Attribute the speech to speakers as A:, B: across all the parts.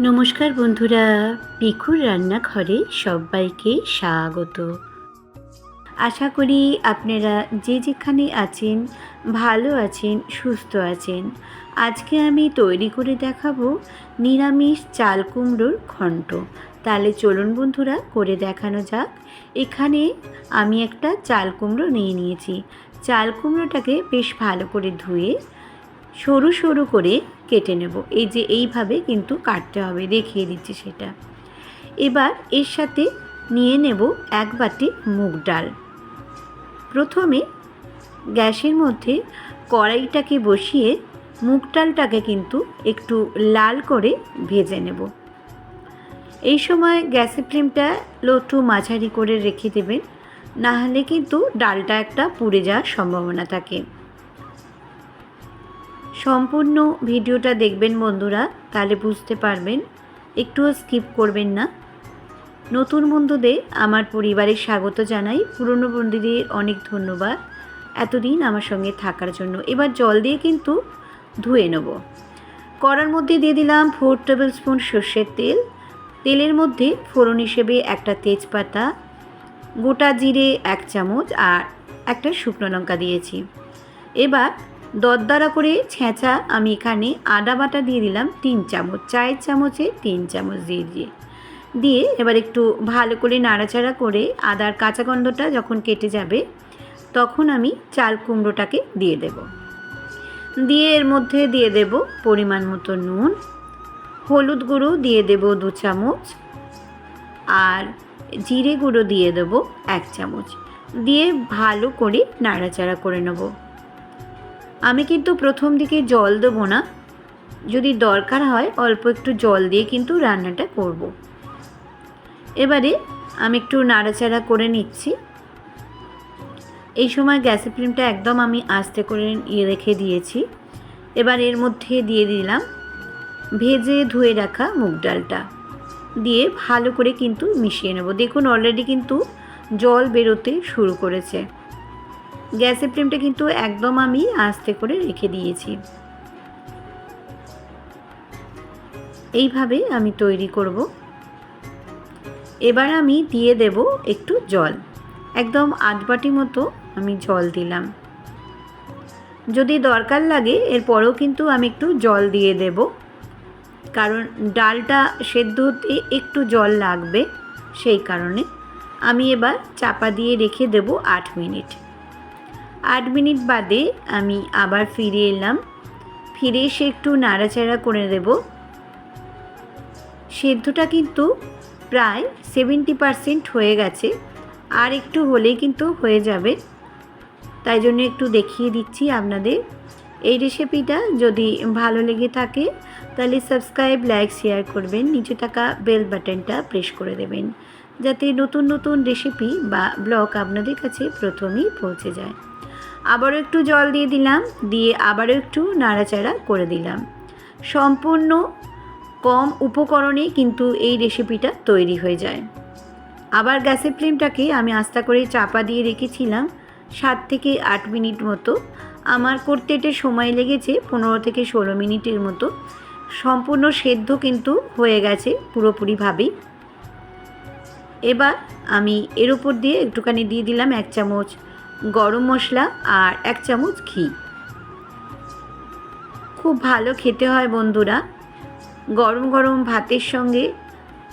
A: নমস্কার বন্ধুরা পিকুর রান্নাঘরে সবাইকে স্বাগত। আশা করি আপনারা যে যেখানে আছেন, ভালো আছেন, সুস্থ আছেন। আজকে আমি তৈরি করে দেখাবো নিরামিষ চাল কুমড়োর ঘন্ট। তাহলে চলুন বন্ধুরা, করে দেখানো যাক। এখানে আমি একটা চাল কুমড়ো নিয়ে নিয়েছি। চাল কুমড়োটাকে বেশ ভালো করে ধুয়ে সরু সরু করে কেটে নেব। এই যে এইভাবে কিন্তু কাটতে হবে, দেখিয়ে দিচ্ছি সেটা। এবার এর সাথে নিয়ে নেব এক বাটি মুগ ডাল। প্রথমে গ্যাসের মধ্যে কড়াইটাকে বসিয়ে মুগ ডালটাকে কিন্তু একটু লাল করে ভেজে নেব। এই সময় গ্যাসের ফ্লেমটা লো টু মাঝারি করে রেখে দেবেন, নাহলে কিন্তু ডালটা একটা পুড়ে যাওয়ার সম্ভাবনা থাকে। সম্পূর্ণ ভিডিওটা দেখবেন বন্ধুরা, তাহলে বুঝতে পারবেন। একটুও স্কিপ করবেন না। নতুন বন্ধুদের আমার পরিবারে স্বাগত জানাই। পুরনো বন্ধুদের অনেক ধন্যবাদ। এতদিন আমার সঙ্গে থাকার জন্য। এবার জল দিয়ে কিন্তু ধুয়ে নেব। কড়ার মধ্যে দিয়ে দিলাম ফোর টেবিল স্পুন সর্ষের তেল। তেলের মধ্যে ফোড়ন হিসেবে একটা তেজপাতা, গোটা জিরে এক চামচ আর একটা শুকনো লঙ্কা দিয়েছি। এবার দরদরা করে ছেঁচা আমি এখানে আদা বাটা দিয়ে দিলাম তিন চামচ, চায়ের চামচে তিন চামচ দিয়ে দিয়ে। দিয়ে এবার একটু ভালো করে নাড়াচাড়া করে আদার কাঁচা গন্ধটা যখন কেটে যাবে, তখন আমি চাল কুমড়োটাকে দিয়ে দেব। দিয়ে এর মধ্যে দিয়ে দেব পরিমাণ মতো নুন, হলুদ গুঁড়ো দিয়ে দেব দু চামচ, আর জিরে গুঁড়ো দিয়ে দেব এক চামচ। দিয়ে ভালো করে নাড়াচাড়া করে নেব। আমি কিন্তু প্রথম দিকে জল দেবো না। যদি দরকার হয় অল্প একটু জল দিয়ে কিন্তু রান্নাটা করব। এবারে আমি একটু নাড়াচাড়া করে নিচ্ছি। এই সময় গ্যাসের ফ্লেমটা একদম আমি আস্তে করে ইয়ে রেখে দিয়েছি। এবার এর মধ্যে দিয়ে দিলাম ভেজে ধুয়ে রাখা মুগ ডালটা। দিয়ে ভালো করে কিন্তু মিশিয়ে নেব। দেখুন অলরেডি কিন্তু জল বেরোতে শুরু করেছে। গ্যাসের ফ্লেমটা কিন্তু একদম আমি আস্তে করে রেখে দিয়েছি। এইভাবে আমি তৈরি করব। এবার আমি দিয়ে দেব একটু জল। একদম আধ বাটি মতো আমি জল দিলাম। যদি দরকার লাগে, এরপরেও কিন্তু আমি একটু জল দিয়ে দেব। কারণ ডালটা সেদ্ধ হতে একটু জল লাগবে, সেই কারণে। আমি এবার চাপা দিয়ে রেখে দেব আট মিনিট। আট মিনিট বাদে আমি আবার ফিরে এলাম। ফিরে এসে একটু নাড়াচাড়া করে দেব সেদ্ধটা কিন্তু প্রায় সেভেন্টি পারসেন্ট হয়ে গেছে। আর একটু হলেই কিন্তু হয়ে যাবে। তাই জন্য একটু দেখিয়ে দিচ্ছি আপনাদের। এই রেসিপিটা যদি ভালো লেগে থাকে, তাহলে সাবস্ক্রাইব লাইক শেয়ার করবেন। নিচে থাকা বেল বাটনটা প্রেস করে দেবেন। যাতে নতুন নতুন রেসিপি বা ব্লগ আপনাদের কাছে প্রথমেই পৌঁছে যায়। আবারও একটু জল দিয়ে দিলাম, দিয়ে আবারও একটু নাড়াচাড়া করে দিলাম। সম্পূর্ণ কম উপকরণে কিন্তু এই রেসিপিটা তৈরি হয়ে যায়। আবার গ্যাসের ফ্লেমটাকে আমি আস্তা করে চাপা দিয়ে রেখেছিলাম, সাত থেকে আট মিনিট মতো। আমার করতে এটা সময় লেগেছে, পনেরো থেকে ষোলো মিনিটের মতো। সম্পূর্ণ সেদ্ধ কিন্তু হয়ে গেছে পুরোপুরিভাবেই। এবার আমি এর উপর দিয়ে একটুখানি দিয়ে দিলাম এক চামচ গরম মশলা আর এক চামচ ঘি। খুব ভালো খেতে হয় বন্ধুরা। গরম গরম ভাতের সঙ্গে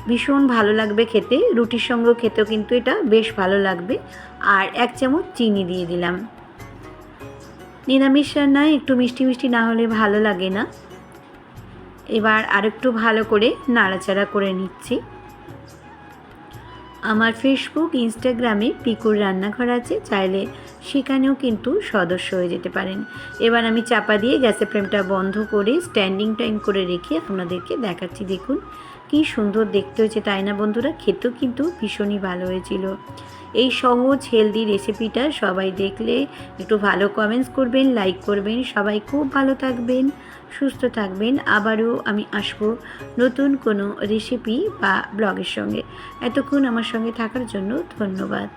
A: ভীষণ ভালো লাগবে খেতে। রুটির সঙ্গেও খেতেও কিন্তু এটা বেশ ভালো লাগবে। আর এক চামচ চিনি দিয়ে দিলাম। নিরামিষ রান্নায় একটু মিষ্টি মিষ্টি না হলে ভালো লাগে না। এবার আরেকটু ভালো করে নাড়াচাড়া করে নিচ্ছি। আমার ফেসবুক ইনস্টাগ্রামে পিকুর রান্নাঘর আছে, চাইলে সেখানেও কিন্তু সদস্য হয়ে যেতে পারেন। এবার আমি চাপা দিয়ে গ্যাসের ফ্লেমটা বন্ধ করে স্ট্যান্ডিং টাইম করে রেখে আপনাদেরকে দেখাচ্ছি, দেখুন। কি সুন্দর দেখতে হয়েছে, তাই না বন্ধুরা? খেতেও কিন্তু ভীষণই ভালো হয়েছিল। এই সহজ হেলদি রেসিপিটা সবাই দেখলে একটু ভালো কমেন্টস করবেন লাইক করবেন। সবাই খুব ভালো থাকবেন। সুস্থ থাকবেন। আবারও আমি আসব নতুন কোনো রেসিপি বা ব্লগের সঙ্গে। এতক্ষণ আমার সঙ্গে থাকার জন্য ধন্যবাদ।